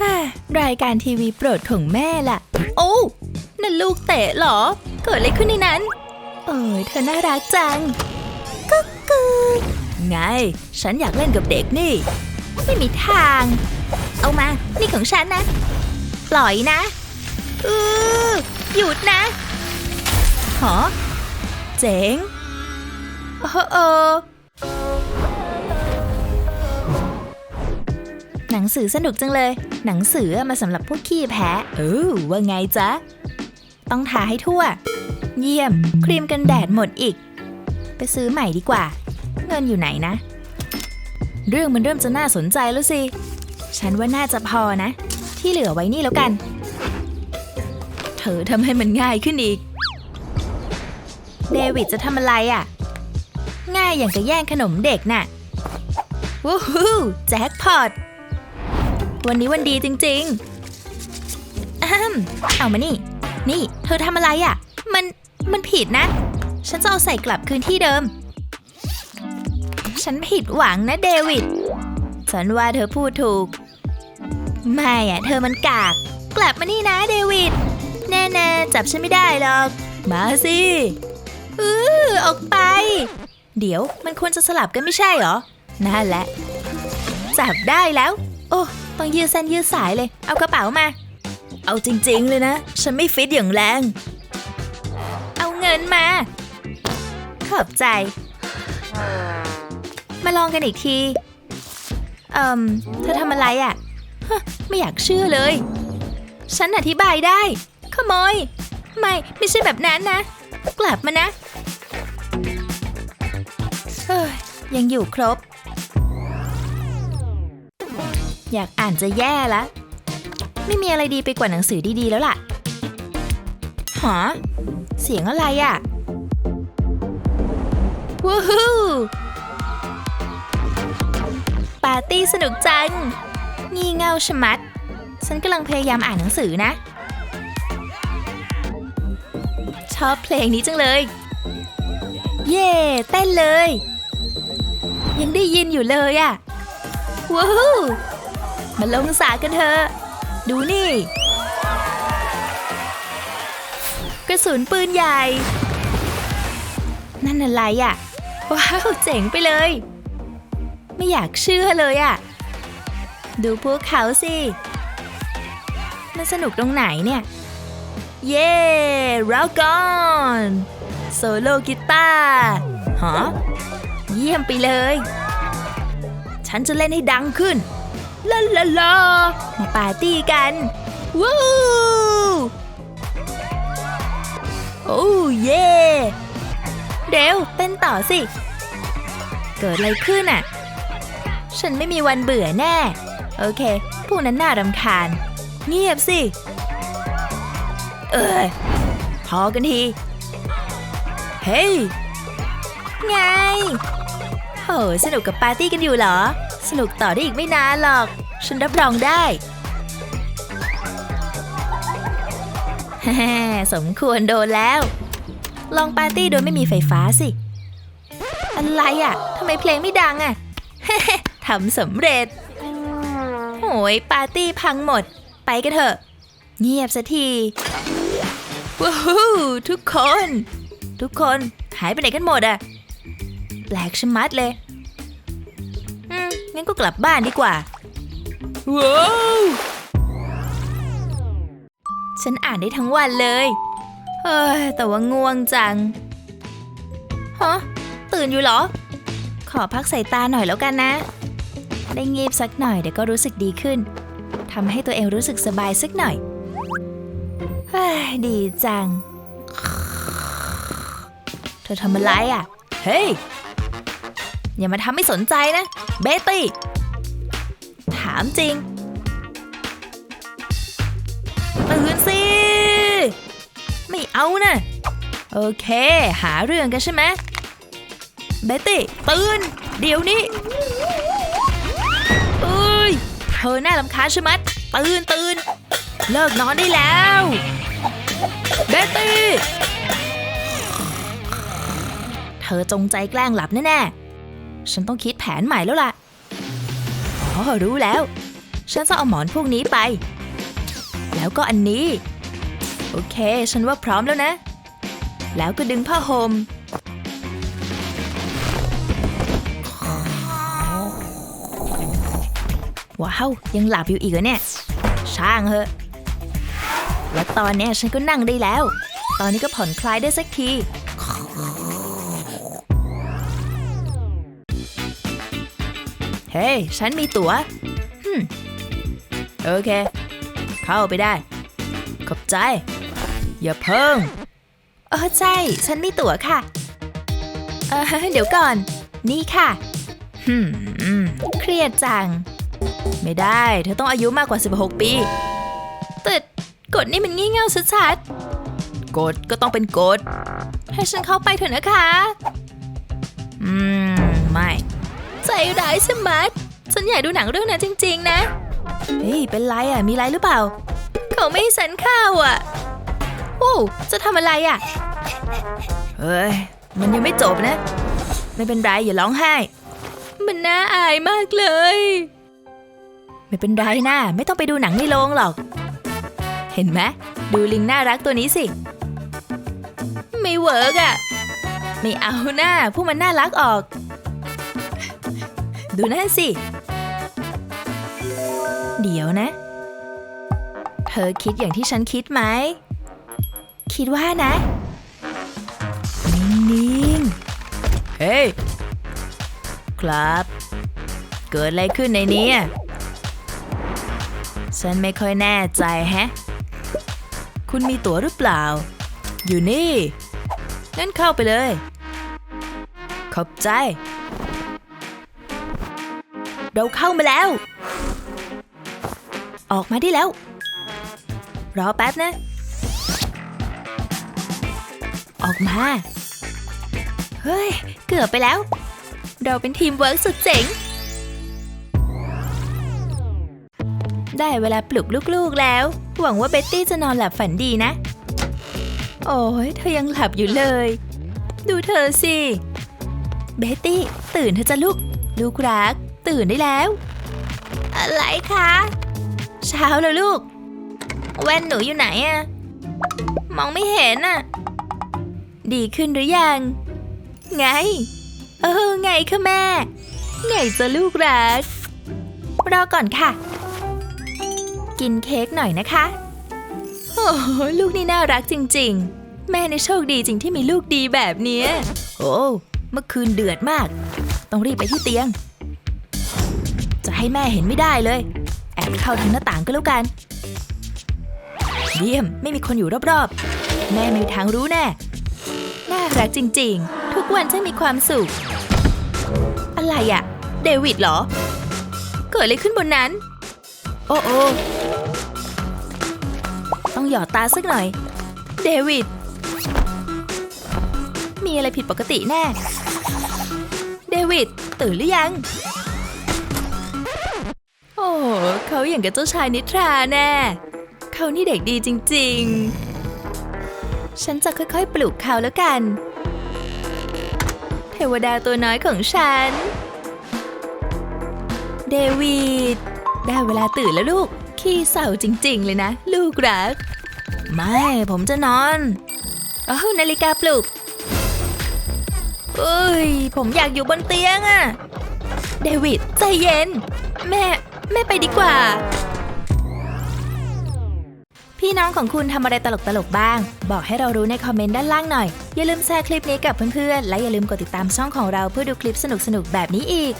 ฮ่ารายการทีวีโปรดของแม่ล่ะ โอ้นั่นลูกเตะเหรอ เกิดอะไรขึ้นในนั้น เอ้ยเธอน่ารักจังกุ๊กกูไง ฉันอยากเล่นกับเด็กนี่ ไม่มีทาง เอามา นี่ของฉันนะ ปล่อยนะอือหยุดนะหอเจ๋งเออเออ หนังสือสนุกจังเลย หนังสือมาสำหรับพวกขี้แพ้เออว่าไงจ๊ะ ต้องทาให้ทั่ว เยี่ยม ครีมกันแดดหมดอีก ไปซื้อใหม่ดีกว่า เงินอยู่ไหนนะ เรื่องมันเริ่มจะน่าสนใจแล้วสิ ฉันว่าน่าจะพอนะ ที่เหลือไว้นี่แล้วกัน เธอทำให้มันง่ายขึ้นอีก เดวิดจะทำอะไรอะ ง่ายอย่างกับแย่งขนมเด็กน่ะ วู้ฮู้แจ็คพอต วันนี้วันดีจริงๆอ้มเอามานี่ นี่ เธอทำอะไรอะ่ะ มัน มันผิดนะ ฉันจะเอาใส่กลับคืนที่เดิม ฉันผิดหวังนะเดวิด ฉันว่าเธอพูดถูก ไม่อะเธอมันกาก กลับมานี่นะเดวิด แน่ๆ จับฉันไม่ได้หรอก มาสิเออออกไป เดี๋ยวมันควรจะสลับกันไม่ใช่เหรอ นั่นแหละ จับได้แล้ว โอ้ ต้องยืดเส้นยืดสายเลย เอากระเป๋ามา เอาจริง ๆ เลยนะ ฉันไม่ฟิตอย่างแรง เอาเงินมา ขอบใจ มาลองกันอีกที เอ่มเธอทำอะไรอะ่ะฮะไม่อยากเชื่อเลย ฉันอธิบายได้ ขโมย ไม่ ไม่ใช่แบบนั้นนะ กลับมานะ เฮ้ย ยังอยู่ครบ อยากอ่านจะแย่ละ ไม่มีอะไรดีไปกว่าหนังสือดีๆแล้วล่ะหาเสียงอะไรอะ่ะวู้ฮู้ปาร์ตี้สนุกจัง งี่เง่าชะมัด ฉันกำลังพยายามอ่านหนังสือนะ ชอบเพลงนี้จังเลย เย่เต้นเลย ยังได้ยินอยู่เลยอะว้าว มาลงสากันเถอะ ดูนี่ กระสุนปืนใหญ่ นั่นอะไรอะว้าว เจ๋งไปเลย ไม่อยากเชื่อเลยอะดูพวกเขาสิ มันสนุกตรงไหนเนี่ย เย้ร็อกอนโซโลกีตาร์ฮะเยี่ยมไปเลย ฉันจะเล่นให้ดังขึ้น ลาลาลามาปาร์ตี้กันวู้โอ้เย่เร็วเต้นต่อสิ เกิดอะไรขึ้นอะ ฉันไม่มีวันเบื่อแน่ โอเค พวกนั้นน่ารำคาญ เงียบสิ เออพอกันที เฮ้ย ไง โหสนุกกับปาร์ตี้กันอยู่เหรอ สนุกต่อได้อีกไม่นานหรอก ฉันรับรองได้แฮ่สมควรโดนแล้ว ลองปาร์ตี้โดยไม่มีไฟฟ้าสิ อะไรอะทำไมเพลงไม่ดังอะทำสำเร็จโหยปาร์ตี้พังหมด ไปกันเถอะ เงียบสักทีว้าวทุกคน ทุกคนหายไปไหนกันหมดอะ แปลกชะมัดเลย อืม งั้นก็กลับบ้านดีกว่า ว้าว ฉันอ่านได้ทั้งวันเลย เฮ้ย แต่ว่าง่วงจัง ฮะ ตื่นอยู่เหรอ ขอพักสายตาหน่อยแล้วกันนะ ได้งีบสักหน่อยเดี๋ยวก็รู้สึกดีขึ้น ทำให้ตัวเองรู้สึกสบายสักหน่อย เฮ้ย ดีจัง เธอทำอะไรอะ เฮ้ย อย่ามาทำไม่สนใจนะ เบตตี้ ถามจริง ตื่นสิ ไม่เอานะโอเค หาเรื่องกันใช่ไหมเบตตี้ ตื่น เดี๋ยวนี้เอ้ย เธอน่ารำคาญใช่ไหมตื่นตื่น เลิกนอนได้แล้วเบตตี้ เธอจงใจแกล้งหลับแน่ๆ ฉันต้องคิดแผนใหม่แล้วล่ะอ๋อรู้แล้ว ฉันจะเอาหมอนพวกนี้ไป แล้วก็อันนี้ โอเค ฉันว่าพร้อมแล้วนะ แล้วก็ดึงผ้าห่มว้าวยังหลับอยู่อีกเหรอเนี่ย ช่างเหอะ และตอนนี้ฉันก็นั่งได้แล้ว ตอนนี้ก็ผ่อนคลายได้สักที ฮ้ย ฉันมีตั๋วฮึโอเค เข้าไปได้ ขอบใจ อย่าเพิ่งเออใช่ ฉันมีตั๋วค่ะ เออเดี๋ยวก่อน นี่ค่ะฮึมอืมเครียดจัง ไม่ได้ เธอต้องอายุมากกว่า 16 ปีแต่กฎนี่มันงี่เง่าชัดๆกฎก็ต้องเป็นกฎ ให้ฉันเข้าไปเถอะนะคะ อืม ไม่ ใจร้ายสมัดฉันอยากดูหนังเรื่องนั้นจริง ๆ นะ เฮ้ย เป็นไรอะ มีไรหรือเปล่า เขาไม่ให้ฉันเข้าอะ โอ้จะทำอะไรอะ เฮ้ย มันยังไม่จบนะ ไม่เป็นไรอย่าร้องไห้ มันน่าอายมากเลย ไม่เป็นไรนะ ไม่ต้องไปดูหนังในโรงหรอก เห็นไหมดูลิงน่ารักตัวนี้สิ ไม่เวิร์กอะ ไม่เอาหน้าพวกมันน่ารักออก ดูนั่นสิ เดี๋ยวนะ เธอคิดอย่างที่ฉันคิดไหม คิดว่านะ นิ่งๆ เฮ้ย ครับ เกิดอะไรขึ้นในนี้อะฉันไม่ค่อยแน่ใจแฮะ คุณมีตั๋วหรือเปล่า อยู่นี่ งั้นเข้าไปเลย ขอบใจ เราเข้ามาแล้ว ออกมาได้แล้ว รอแป๊บนะ ออกมา เฮ้ย เกือบไปแล้ว เราเป็นทีมเวิร์กสุดเจ๋ง ได้เวลาปลุกลูกๆแล้ว หวังว่าเบ็ตตี้จะนอนหลับฝันดีนะ โอ้ยเธอยังหลับอยู่เลย ดูเธอสิ เบ็ตตี้ ตื่นเธอะจะลูกลูกรัก ตื่นได้แล้ว อะไรคะ เช้าแล้วลูก แว่นหนูอยู่ไหนอะมองไม่เห็นอะดีขึ้นหรือยัง ไง เออ ไงคะแม่ ไงจะลูกรัก รอก่อนค่ะ กินเค้กหน่อยนะคะ โอ้ลูกนี่น่ารักจริง ๆ แม่ในโชคดีจริงที่มีลูกดีแบบนี้ โอ้ เมื่อคืนเดือดมาก ต้องรีบไปที่เตียง ให้แม่เห็นไม่ได้เลย แอบเข้าทางหน้าต่างก็แล้วกัน เยี่ยมไม่มีคนอยู่รอบๆ แม่ไม่มีทางรู้แน่น่ารักจริงๆ ทุกวันฉันมีความสุข อะไรอะเดวิดเหรอ เกิดอะไรขึ้นบนนั้น โอ้โอต้องหยอดตาสักหน่อย เดวิด มีอะไรผิดปกติแน่ เดวิด ตื่นหรือยัง โอ้เขาอย่างกับเจ้าชายนิทราแน่ เขานี่เด็กดีจริง ๆ ฉันจะค่อยๆ ปลุกเขาแล้วกัน เทวดาตัวน้อยของฉัน เดวิด ได้เวลาตื่นแล้วลูก ขี้เศร้าจริง ๆ เลยนะ ลูกรัก ไม่ ผมจะนอนอ้นาฬิกาปลุกเอ้ย ผมอยากอยู่บนเตียงอะเดวิด ใจเย็น แม่ แม่ไปดีกว่า พี่น้องของคุณทำอะไรตลกๆบ้าง บอกให้เรารู้ในคอมเมนต์ด้านล่างหน่อย อย่าลืมแชร์คลิปนี้กับเพื่อนๆ และอย่าลืมกดติดตามช่องของเราเพื่อดูคลิปสนุกๆแบบนี้อีก